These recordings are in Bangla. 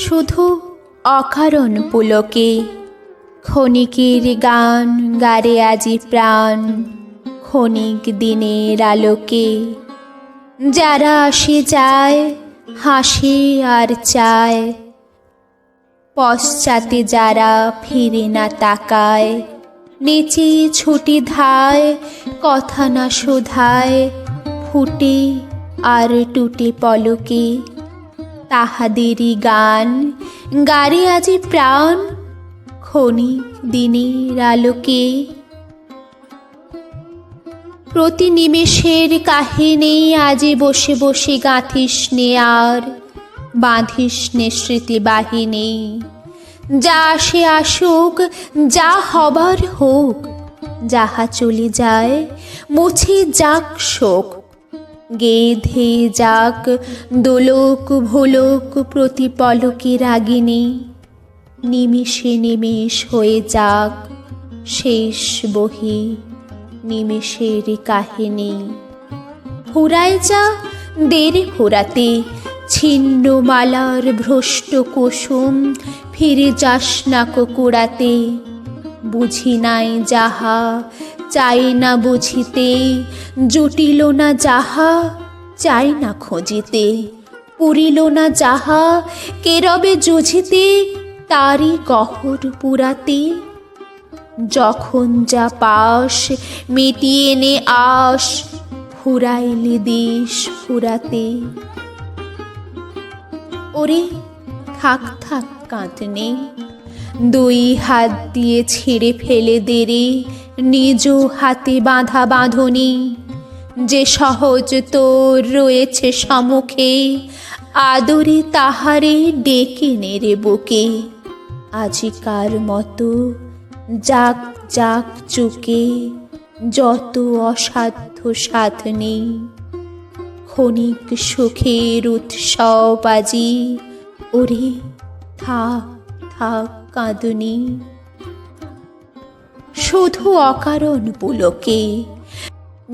শুধু অকারণ পুলকে, ক্ষণিকের গান গারে আজি প্রাণ, ক্ষণিক দিনের আলোকে। যারা আসে যায়, হাসে আর চায়। পশ্চাতে যারা ফিরে না তাকায়, নেচে ছুটি ধায়, কথা না শোধায়, ফুটে আর টুটে পলকে। তাহাদেরই গান। গারে আজি প্রাণ ক্ষণিক দিনের আলোকে। প্রতি নিমেষের কাহিনী আজি বসে বসে গাঁথিস নে আর, বাঁধিস নে স্মৃতি বাহিনী। যা আসে আসুক, যা হবার হোক, যাহা চলে যায়, মুছে যাক শোক। গেধে যাক দোলক ভোলক প্রতি পলকে রাগিনী নিমিষে নিমিষ হয়ে যাক শেষ বহি নিমিষের কাহিনী। ফুরায় যা দেরি ফুরাতে ছিন্ন মালার ভ্রষ্ট কুসুম ফিরে যাস না কুড়াতে বুঝি নাই যাহা, চাই না বুঝিতে জুটিল না যাহা, চাই না খোঁজিতে। পুরিল না যাহা কেরবে জুঝিতে তারই গহর পুরাতে। যখন যা পাস, মিটিয়ে নে আস ফুরাইলে দিস ফুরাতে। ওরে, থাক থাক কাঁদনে দুই হাত দিয়ে ছেড়ে ফেলে দেরে নিজ হাতে বাঁধা বাঁধনি। যে সহজ তোর রয়েছে সমুখে, আদরে তাহারে ডেকে নেড়ে বুকে। আজিকার মতো যাক যাক চুকে, যত অসাধ্য সাধ নেই। ক্ষণিক সুখের উৎসব আজি, ওরে থাক থাক কাঁদুনি। শুধু অকারণ পুলকে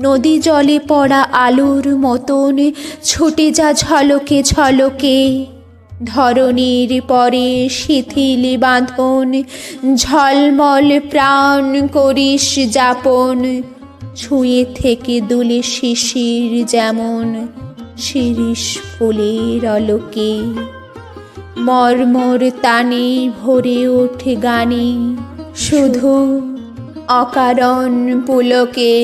নদী জলে পড়া আলোর মতন ছুটে যা ঝলকে ঝলকে। ধরনের পরে শিথিল বাঁধন, ঝলমল প্রাণ করিস যাপন। ছুঁয়ে থেকে দুলে শিশির যেমন, শিরিষ ফুলের অলোকে মর্মর তানে ভরে ওঠে গানে, শুধু অকারণ পুলকে।